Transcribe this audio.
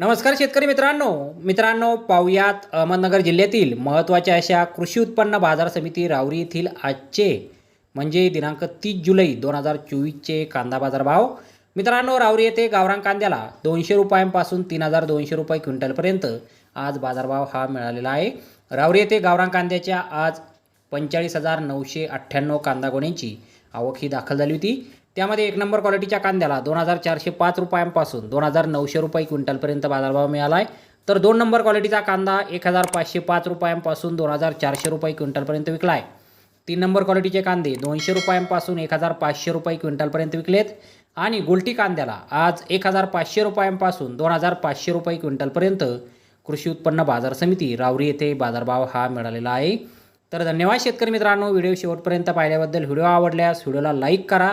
नमस्कार शेतकरी मित्रांनो. मित्रांनो पाहुयात अहमदनगर जिल्ह्यातील महत्त्वाच्या अशा कृषी उत्पन्न बाजार समिती रावरी येथील आजचे म्हणजे दिनांक तीस जुलै दोन हजार चोवीसचे कांदा बाजार भाव मित्रांनो रावरी येथे गावरान कांद्याला दोनशे रुपयांपासून तीन हजार दोनशे रुपये क्विंटलपर्यंत आज बाजारभाव हा मिळालेला आहे. रावरी येथे गावरान कांद्याच्या आज पंचेचाळीस हजार नऊशे अठ्ठ्याण्णव कांदा गोण्यांची आवक ही दाखल झाली होती. त्यामध्ये एक नंबर क्वालिटीच्या कांद्याला दोन हजार चारशे पाच रुपयांपासून दोन हजार नऊशे रुपये क्विंटलपर्यंत बाजारभाव मिळाला आहे तर दोन नंबर क्वालिटीचा कांदा एक हजार पाचशे पाच रुपयांपासून दोन हजार चारशे रुपये क्विंटलपर्यंत विकला आहे तीन नंबर क्वालिटीचे कांदे दोनशे रुपयांपासून एक हजार पाचशे रुपये क्विंटलपर्यंत विकलेत. आणि गुलटी कांद्याला आज एक हजार पाचशे रुपयांपासून दोन हजार पाचशे रुपये क्विंटलपर्यंत कृषी उत्पन्न बाजार समिती रावरी येथे बाजारभाव हा मिळालेला आहे. तर धन्यवाद शेतकरी मित्रांनो व्हिडिओ शेवटपर्यंत पाहिल्याबद्दल व्हिडिओ आवडल्यास व्हिडिओला लाईक करा.